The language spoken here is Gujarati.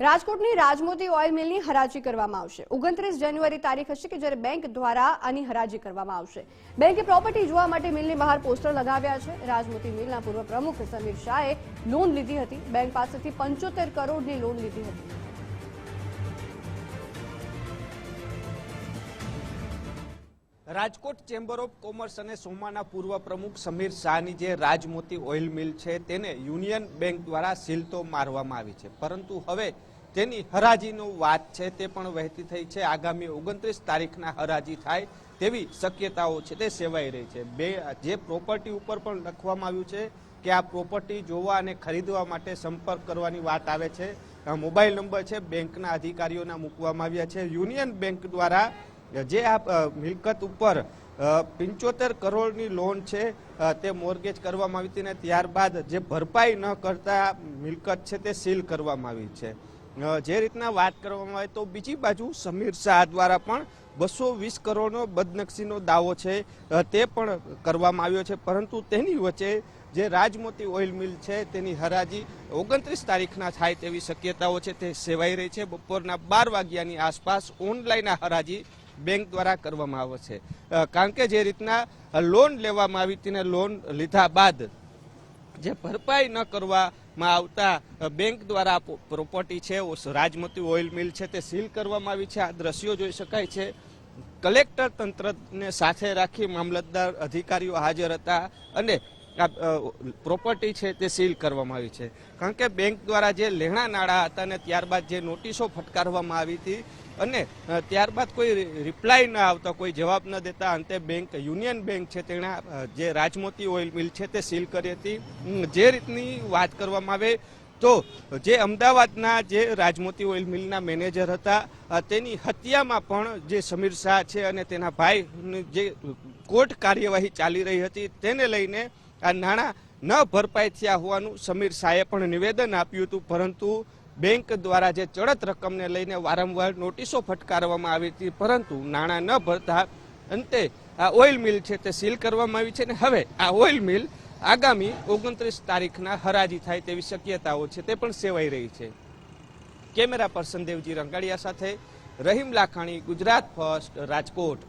રાજકોટની રાજમોતી ઓઇલ મિલની હરાજી કરવામાં આવશે. ઓગણત્રીસ જાન્યુઆરી તારીખ હશે કે જ્યારે બેંક દ્વારા આની હરાજી કરવામાં આવશે. બેંકે પ્રોપર્ટી જોવા માટે મિલની બહાર પોસ્ટર લગાવ્યા છે. રાજમોતી મિલના પૂર્વ પ્રમુખ સમીર શાહે લોન લીધી હતી. બેંક પાસેથી પંચોતેર કરોડની લોન લીધી હતી. રાજકોટ ચેમ્બર ઓફ કોમર્સ અને સોમાના પૂર્વ પ્રમુખ સમીર શાહની જે રાજમોતી ઓઇલ મિલ છે, તેને યુનિયન બેંક દ્વારા સીલ તો મારવામાં આવી છે. પરંતુ હવે તેની હરાજીનો વાત છે તે પણ વહેતી થઈ છે. આગામી ઓગણત્રીસ તારીખના હરાજી થાય તેવી શક્યતાઓ છે તે સેવાઈ રહી છે. બે, જે પ્રોપર્ટી ઉપર પણ લખવામાં આવ્યું છે કે આ પ્રોપર્ટી જોવા અને ખરીદવા માટે સંપર્ક કરવાની વાત આવે છે. મોબાઈલ નંબર છે, બેંકના અધિકારીઓના મૂકવામાં આવ્યા છે. યુનિયન બેંક દ્વારા જે આ મિલકત ઉપર પંચોતેર કરોડની લોન છે તે મોર્ગેજ કરવામાં આવી હતી અને ત્યારબાદ જે ભરપાઈ ન કરતા મિલકત છે તે સીલ કરવામાં આવી છે. જે રીતના વાત કરવામાં આવે તો બીજી બાજુ સમીર શાહ દ્વારા પણ બસો વીસ કરોડનો બદનક્ષીનો દાવો છે તે પણ કરવામાં આવ્યો છે. પરંતુ તેની વચ્ચે જે રાજમોતી ઓઇલ મિલ છે, તેની હરાજી ઓગણત્રીસ તારીખના થાય તેવી શક્યતાઓ છે, તે સેવાઈ રહી છે. બપોરના બાર વાગ્યાની આસપાસ ઓનલાઈન હરાજી બેંક દ્વારા કરવામાં આવે છે. કારણ કે જે રીતના લોન લેવામાં આવી હતી ને લોન લીધા બાદ જે ભરપાઈ ન કરવામાં આવતા બેંક દ્વારા પ્રોપર્ટી છે રાજમતી ઓઇલ મિલ છે તે સીલ કરવામાં આવી છે. આ દ્રશ્યો જોઈ શકાય છે. કલેક્ટર તંત્રને સાથે રાખી મામલતદાર અધિકારીઓ હાજર હતા અને આ પ્રોપર્ટી છે તે સીલ કરવામાં આવી છે. કારણ કે બેંક દ્વારા જે લેણા નાણાં હતા અને ત્યારબાદ જે નોટિસો ફટકારવામાં આવી હતી અને ત્યારબાદ કોઈ રિપ્લાય ન આવતા, કોઈ જવાબ ન દેતા, અંતે બેંક યુનિયન બેંક છે તેણે જે રાજમોતી ઓઇલ મિલ છે તે સીલ કરી હતી. જે રીતની વાત કરવામાં આવે, તો જે અમદાવાદના જે રાજમોતી ઓઇલ મિલના મેનેજર હતા તેની હત્યામાં પણ જે સમીર શાહ છે અને તેના ભાઈ જે કોર્ટ કાર્યવાહી ચાલી રહી હતી, તેને લઈને આ નાણાં ન ભરપાઈ થયા હોવાનું સમીર શાહે પણ નિવેદન આપ્યું હતું. પરંતુ બેંક દ્વારા જે ચડત રકમને લઈને વારંવાર નોટિસો ફટકારવામાં આવી હતી, પરંતુ નાણાં ન ભરતા અંતે આ ઓઇલ મિલ છે તે સીલ કરવામાં આવી છે ને હવે આ ઓઇલ મિલ આગામી ઓગણત્રીસ તારીખના હરાજી થાય તેવી શક્યતાઓ છે તે પણ સેવાઈ રહી છે. કેમેરા પર્સન દેવજી રંગાડિયા સાથે રહીમ લાખાણી, ગુજરાત ફર્સ્ટ, રાજકોટ.